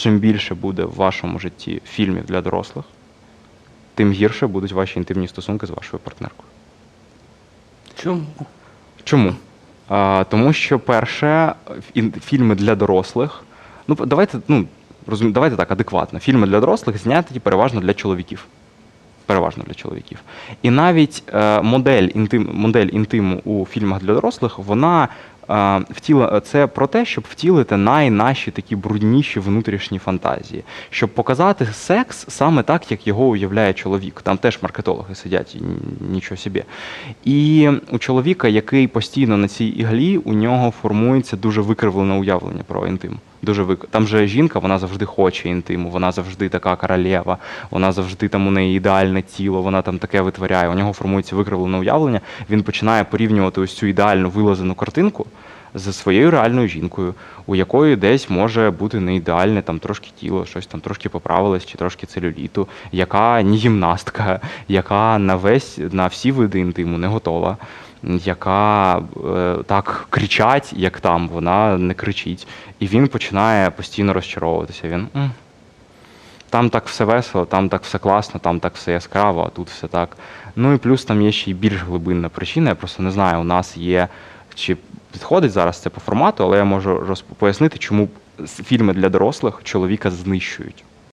чим більше буде в вашому житті фільмів для дорослих, тим гірше будуть ваші інтимні стосунки з вашою партнеркою. Чому? Чому? А, тому що, перше, фільми для дорослих. Ну, давайте, ну, розумі, давайте так, адекватно. Фільми для дорослих зняті переважно для чоловіків. Переважно для чоловіків. І навіть е, модель, інтим, модель інтиму у фільмах для дорослих, вона втіла, це про те, щоб втілити най-наші такі брудніші внутрішні фантазії, щоб показати секс саме так, як його уявляє чоловік. Там теж маркетологи сидять, нічого собі. І у чоловіка, який постійно на цій іглі, у нього формується дуже викривлене уявлення про інтим. Дуже вик... Там же жінка, вона завжди хоче інтиму, вона завжди така королева, вона завжди там у неї ідеальне тіло, вона там таке витворяє. У нього формується викривлене уявлення. Він починає порівнювати ось цю ідеальну вилазену картинку зі своєю реальною жінкою, у якої десь може бути не ідеальне, там трошки тіло, щось там трошки поправилось, чи трошки целюліту, яка не гімнастка, яка на весь на всі види інтиму не готова, яка е, так кричать, як там, вона не кричить. І він починає постійно розчаровуватися. Він «М, там так все весело, там так все класно, там так все яскраво, а тут все так. Ну і плюс там є ще й більш глибинна причина. Я просто не знаю, у нас є чи підходить зараз це по формату, але я можу роз... пояснити, чому фільми для дорослих чоловіка знищують.